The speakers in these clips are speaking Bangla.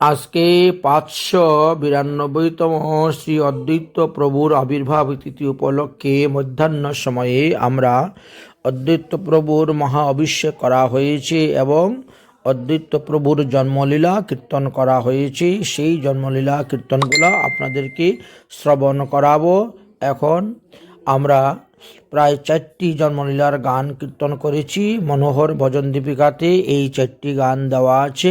আজকে পাঁচশো বিরানব্বইতম শ্রী অদ্বৈত প্রভুর আবির্ভাব তিথি উপলক্ষে মধ্যাহ্ন সময়ে আমরা অদ্বৈত প্রভুর মহা অভিষেক করা হয়েছে এবং অদ্বৈত প্রভুর জন্মলীলা কীর্তন করা হয়েছে। সেই জন্মলীলা কীর্তনগুলো আপনাদেরকে শ্রবণ করাবো। এখন আমরা প্রায় চারটি জন্মলীলার গান কীর্তন করেছি। মনোহর ভজন দীপিকাতে এই চারটি গান দেওয়া আছে।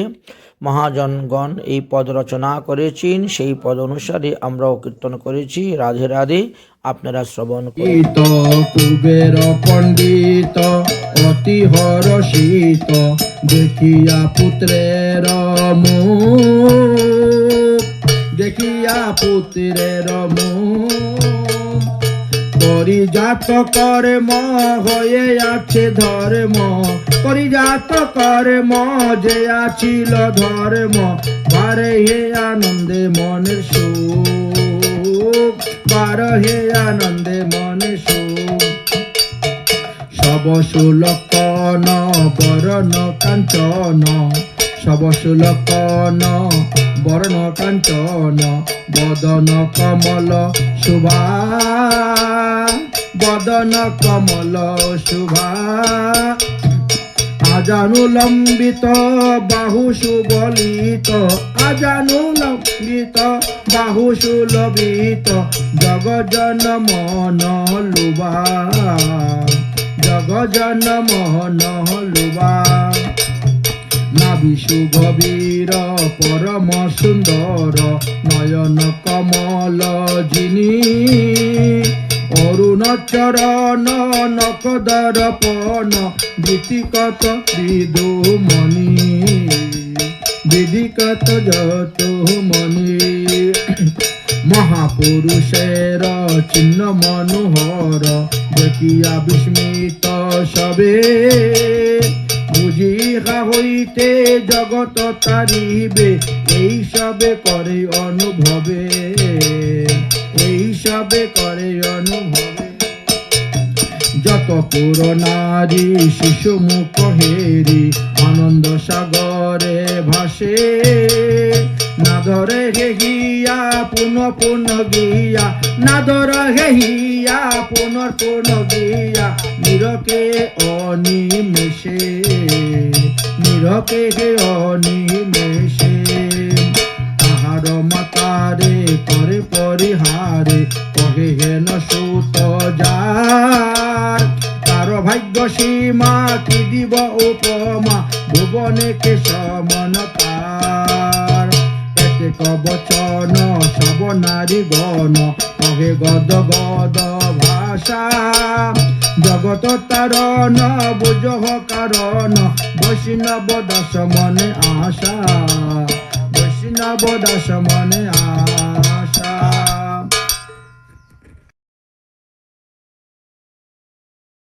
মহাজনগণ এই পদ রচনা করেছেন। সেই পদ অনুসারে আমরাও কীর্তন করেছি। রাধে রাধে, আপনারা শ্রবণ কুবের পণ্ডিত, অতি হরষিত, দেখিয়া পুত্রের দেখিয়া পুত্রের মুখ। পরিজাত কর্ম হয়ে আছে ধর্ম। পরিজাত কর্ম যে আছিল ধর্ম। বারে হে আনন্দে মনের সুখ, বার হে আনন্দে মনের সুখ। সব সুলকন বরণ কাঞ্চন। সব সুলকন বরণ কাঞ্চন বদন কমল, শুভা। বদন কমল, শুভা। আজানু লম্বিত বাহু সুবলিত আজানু লম্বিত বাহু সুলভিত, জগজন মন লুবা। জগজন মন লুবা। গভীর পরম সুন্দর, নয়ন কমল যিনি। অরুণ চরণ নকদর পন গীতিকত বিদুমণি। বিদিকত যত মণি মহাপুরুষের চিহ্ন মনোহর, দেখিয়া বিস্মিত সবে। হইতে জগত তারিবে এই সবে করে অনুভবে এই সবে করে অনুভবে। যত পুর শিশু মুখ হেরি আনন্দ সাগরে ভাসে, নাদরে হে হিয়া পুন পুন গিয়া, নাদর হে হিয়া পুনর পুন গিয়া, নিরকে অনিমেষে। নিরকে হে অনিমেষে তাহার মাতারে করে পরিহারে, কহে হেন সুত যার তার ভাগ্য সীমা কি দিব উপমা, ভুবনে কে সমন তার। এতে কবচন, সব নারী গণ, কহে গদ গদ ভাষা। জগত তারণ বুঝহ কারণ। বৈষ্ণব দশ মনে আশা। বৈষ্ণব দশ মনে